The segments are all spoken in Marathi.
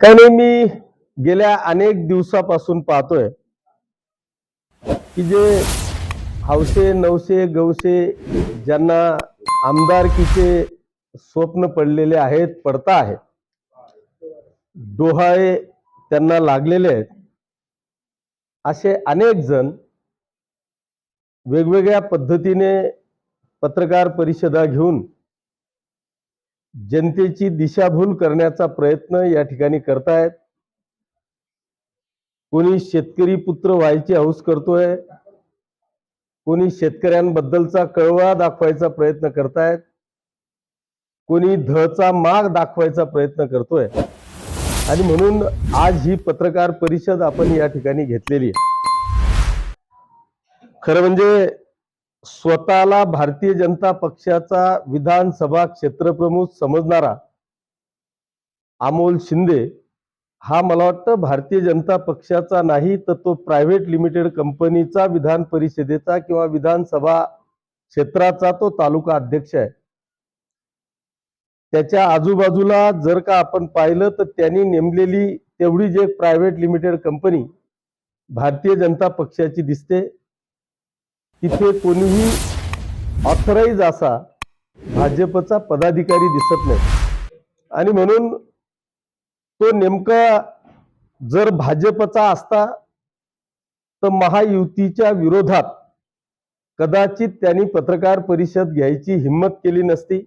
काही नाही मी गेल्या अनेक दिवसापासून पाहतोय की जे हौसे नवसे गवसे ज्यांना आमदारकीचे स्वप्न पडलेले आहेत पडता आहेत डोहाळे त्यांना लागलेले आहेत. असे अनेक जण वेगवेगळ्या पद्धतीने पत्रकार परिषदा घेऊन जनतेची दिशाभूल करण्याचा प्रयत्न या ठिकाणी करतायत. कोणी शेतकरी पुत्र व्हायची हौस करतोय. कोणी शेतकऱ्यांबद्दलचा कळवा दाखवायचा प्रयत्न करतायत. कोणी धचा माग दाखवायचा प्रयत्न करतोय. आणि म्हणून आज ही पत्रकार परिषद आपण या ठिकाणी घेतलेली आहे. खरं म्हणजे स्वतःला भारतीय जनता पक्षाचा विधानसभा क्षेत्रप्रमुख समजणारा अमोल शिंदे हा मला वाटतं भारतीय जनता पक्षाचा नाही तर तो प्रायव्हेट लिमिटेड कंपनीचा विधान परिषदेचा किंवा विधानसभा क्षेत्राचा तो तालुका अध्यक्ष आहे. त्याच्या आजूबाजूला जर का आपण पाहिलं तर त्यांनी नेमलेली तेवढी जे private limited company Bharatiya Janata पक्षाची दिसते. तिथे कोणीही ऑथराईज असा भाजपचा पदाधिकारी दिसत नाही. आणि म्हणून तो नेमका जर भाजपचा असता तर महायुतीच्या विरोधात कदाचित त्यांनी पत्रकार परिषद घ्यायची हिंमत केली नसती.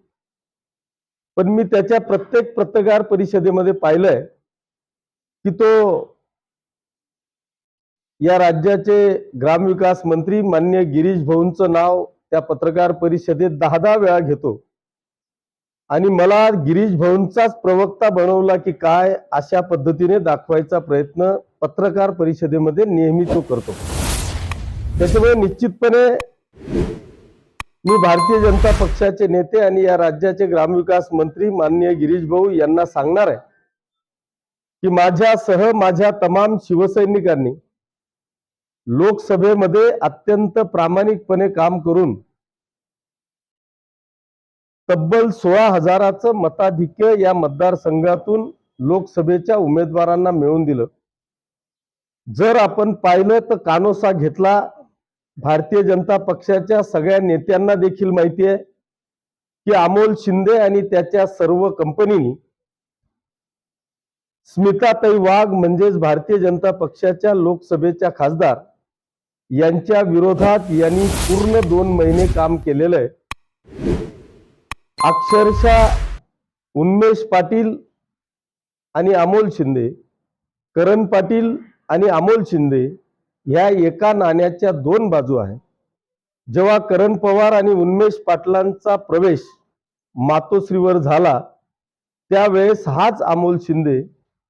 पण मी त्याच्या प्रत्येक पत्रकार परिषदेमध्ये पाहिलंय की तो या राज्याचे ग्रामविकास मंत्री मान्य गिरीश भाऊंचं नाव त्या पत्रकार परिषदेत दहा दहा वेळा घेतो. आणि मला गिरीश भाऊंचाच प्रवक्ता बनवला की काय अशा पद्धतीने दाखवायचा प्रयत्न पत्रकार परिषदेमध्ये नेहमी तो करतो. त्याच्यामुळे निश्चितपणे मी भारतीय जनता पक्षाचे नेते आणि या राज्याचे ग्रामविकास मंत्री माननीय गिरीश भाऊ यांना सांगणार आहे की माझ्यासह माझ्या तमाम शिवसैनिकांनी लोकसभेमध्ये अत्यंत प्रामाणिकपणे काम करून तब्बल सोळा हजाराचं मताधिक्य या मतदारसंघातून लोकसभेच्या उमेदवारांना मिळवून दिलं. जर आपण पाहिलं तर कानोसा घेतला भारतीय जनता पक्षाच्या सगळ्या नेत्यांना देखील माहिती आहे की अमोल शिंदे आणि त्याच्या सर्व कंपनीनी स्मिताताई वाघ म्हणजेच भारतीय जनता पक्षाच्या लोकसभेच्या खासदार यांच्या विरोधात यांनी पूर्ण दोन महिने काम केलेलं आहे. अक्षरशः उन्मेष पाटील आणि अमोल शिंदे करण पाटील आणि अमोल शिंदे ह्या एका नाण्याच्या दोन बाजू आहेत. जेव्हा करण पवार आणि उन्मेष पाटलांचा प्रवेश मातोश्रीवर झाला त्यावेळेस हाच अमोल शिंदे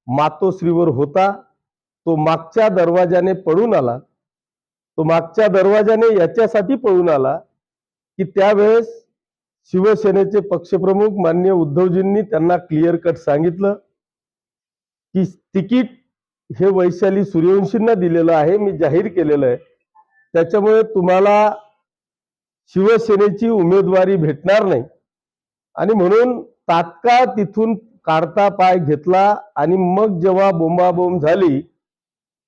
मातोश्रीवर होता. तो मागच्या दरवाजाने पळून आला. तो मागच्या दरवाजाने याच्यासाठी पळून आला की त्यावेळेस शिवसेनेचे पक्षप्रमुख मान्य उद्धवजींनी त्यांना क्लिअर कट सांगितलं की तिकीट हे वैशाली सूर्यवंशींना दिलेलं आहे मी जाहीर केलेलं आहे. त्याच्यामुळे तुम्हाला शिवसेनेची उमेदवारी भेटणार नाही. आणि म्हणून तात्काळ तिथून काढता पाय घेतला आणि मग जेव्हा बोंबाबोंब झाली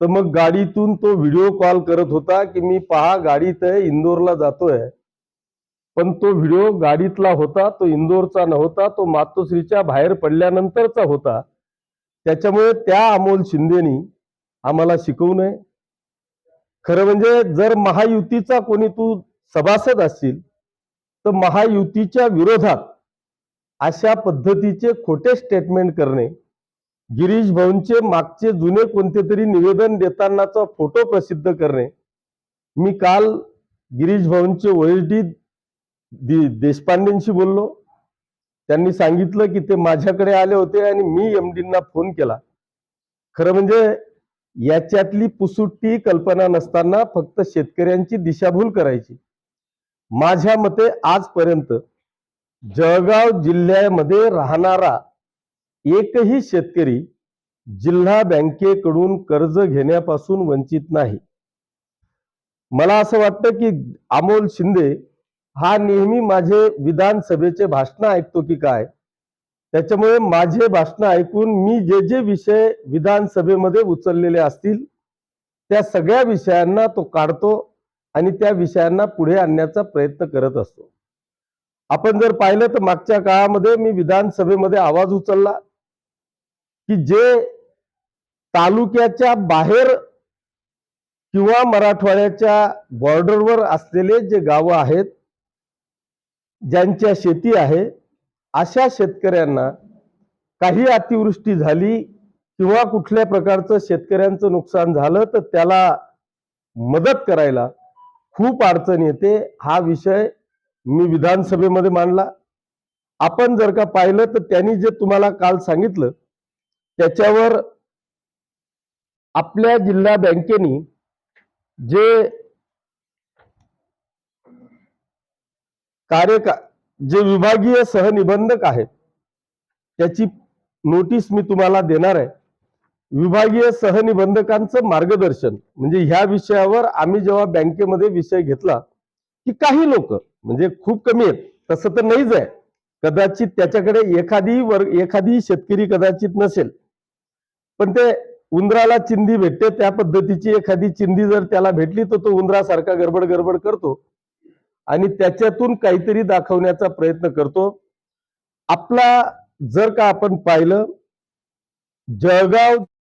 तर मग गाडीतून तो व्हिडिओ कॉल करत होता की मी पहा गाडीत आहे इंदोरला जातोय. पण तो व्हिडिओ गाडीतला होता तो इंदोरचा नव्हता तो मातोश्रीच्या बाहेर पडल्यानंतरचा होता. त्याच्यामुळे त्या अमोल शिंदेनी आम्हाला शिकवू नये. खरं म्हणजे जर महायुतीचा कोणी तू सभासद असशील तर महायुतीच्या विरोधात अशा पद्धतीचे खोटे स्टेटमेंट करणे गिरीश भवनचे मागचे जुने कोणते तरी निवेदन देतानाचा फोटो प्रसिद्ध करणे. मी काल गिरीश भवनचे ओएसडी देशपांडेंशी बोललो. त्यांनी सांगितलं की ते माझ्याकडे आले होते आणि मी एमडींना फोन केला. खरं म्हणजे याच्यातली पुसुट्टी कल्पना नसताना फक्त शेतकऱ्यांची दिशाभूल करायची. माझ्या मते आजपर्यंत जळगाव जिल्ह्यामध्ये राहणारा एकही शेतकरी जिल्हा बँकेकडून कर्ज घेण्यापासून वंचित नाही. मला असं वाटतं की अमोल शिंदे हा नेहमी माझे विधानसभेचे भाषण ऐकतो की काय? त्याच्यामुळे माझे भाषण ऐकून मी जे जे विषय विधानसभेमध्ये उचललेले असतील त्या सगळ्या विषयांना तो काढतो आणि त्या विषयांना पुढे आणण्याचा प्रयत्न करत असतो. आपण जर पाहिलं तर मागच्या काळामध्ये मी विधानसभेमध्ये आवाज उचलला. की जे तालुक्याच्या बाहेर किंवा मराठवाड्याच्या बॉर्डरवर असलेले जे गावं आहेत ज्यांच्या शेती आहे अशा शेतकऱ्यांना काही अतिवृष्टी झाली किंवा कुठल्या प्रकारचं शेतकऱ्यांचं नुकसान झालं तर त्याला मदत करायला खूप अडचण येते. हा विषय मी विधानसभेमध्ये मांडला. आपण जर का पाहिलं तर त्यांनी जे तुम्हाला काल सांगितलं त्याच्यावर आपल्या जिल्हा बँकेनी जे कार्यका जे विभागीय सहनिबंधक आहेत त्याची नोटीस मी तुम्हाला देणार आहे. विभागीय सहनिबंधकांचं मार्गदर्शन म्हणजे ह्या विषयावर आम्ही जेव्हा बँकेमध्ये विषय घेतला की काही लोक म्हणजे खूप कमी आहेत तसं तर नाहीच आहे. कदाचित त्याच्याकडे एखादी वर्ग एखादी शेतकरी कदाचित नसेल पण ते उंदराला चिंधी भेटते त्या पद्धतीची एखादी चिंधी जर त्याला भेटली तर तो उंदरासारखा गडबड गडबड करतो. आणि त्याच्यातून काहीतरी दाखवण्याचा प्रयत्न करतो. आपला जर का आपण पाहिलं जळगाव